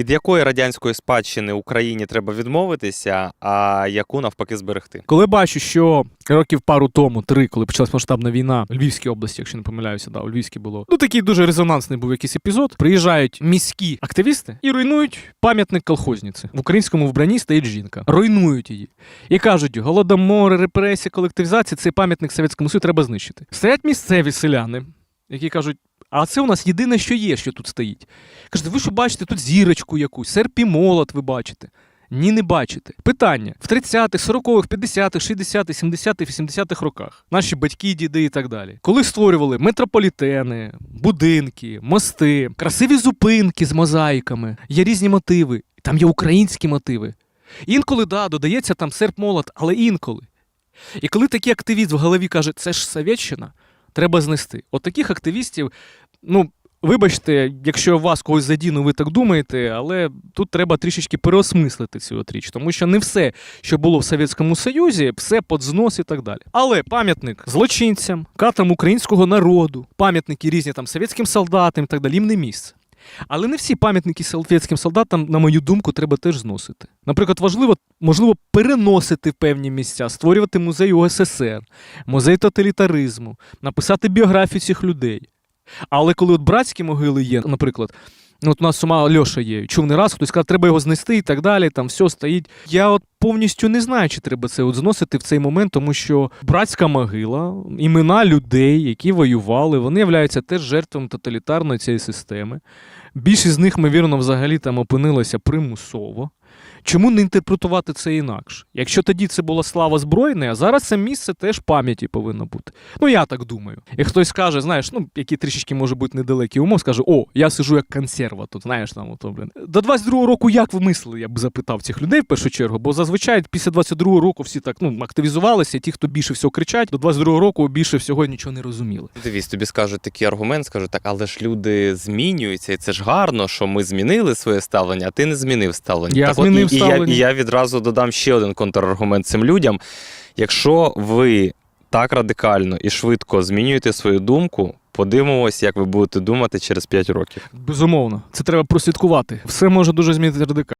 Від якої радянської спадщини Україні треба відмовитися, а яку навпаки зберегти? Коли бачу, що років пару тому, три, коли почалась масштабна війна в Львівській області, якщо не помиляюся, да, у Львівській було. Ну такий дуже резонансний був якийсь епізод. Приїжджають міські активісти і руйнують пам'ятник колхозниці. В українському вбранні стоїть жінка. Руйнують її. І кажуть, голодомор, репресія, колективізація, цей пам'ятник Совєтському Союзу треба знищити. Стоять місцеві селяни, які кажуть. А це у нас єдине, що є, що тут стоїть. Кажете, ви що бачите тут зірочку якусь, серп і молот ви бачите. Ні, не бачите. Питання в 30-х, 40-х, 50-х, 60-х, 70-х, 80-х роках. Наші батьки, діди і так далі. Коли створювали метрополітени, будинки, мости, красиві зупинки з мозаїками, є різні мотиви, там є українські мотиви. Інколи, да, додається там серп молот, але інколи. І коли такий активіст в голові каже, це ж Совєтщина, треба знести. От таких активістів, ну, Вибачте, якщо вас когось задіну, ви так думаєте, але тут треба трішечки переосмислити цю от річ, тому що не все, що було в Совєтському Союзі, все під знос і так далі. Але пам'ятник злочинцям, катам українського народу, пам'ятники різні там совєтським солдатам і так далі, їм не місце. Але не всі пам'ятники совєтським солдатам, на мою думку, треба теж зносити. Наприклад, важливо, можливо, переносити в певні місця, створювати музей УССР, музей тоталітаризму, написати біографію цих людей. Але коли от братські могили є, наприклад, от у нас сама Льоша є, чув не раз, хтось сказав, треба його знести і так далі, там все стоїть. Я от повністю не знаю, чи треба це от зносити в цей момент, тому що братська могила, імена людей, які воювали, вони являються теж жертвами тоталітарної цієї системи. Більшість з них, ймовірно, взагалі там опинилася примусово. Чому не інтерпретувати це інакше? Якщо тоді це була слава збройної, а зараз це місце теж пам'яті повинно бути. Ну я так думаю. І хтось скаже, знаєш, ну які трішечки може бути недалекий умов, скаже: О, я сижу як консерва тут, знаєш там, ото, блін. До 22-го року як ви мислили, я б запитав цих людей в першу чергу, бо зазвичай після 22-го року всі так ну, активізувалися, ті, хто більше всього кричать, до 22-го року більше всього нічого не розуміли. Дивись, тобі скажуть такий аргумент, скажуть, так, але ж люди змінюються, і це ж гарно, що ми змінили своє ставлення, а ти не змінив ставлення. Я так, і, і, я, і я відразу додам ще один контраргумент цим людям. Якщо ви так радикально і швидко змінюєте свою думку, подивимось, як ви будете думати через 5 років. Безумовно, це треба прослідкувати. Все може дуже змінити радикально.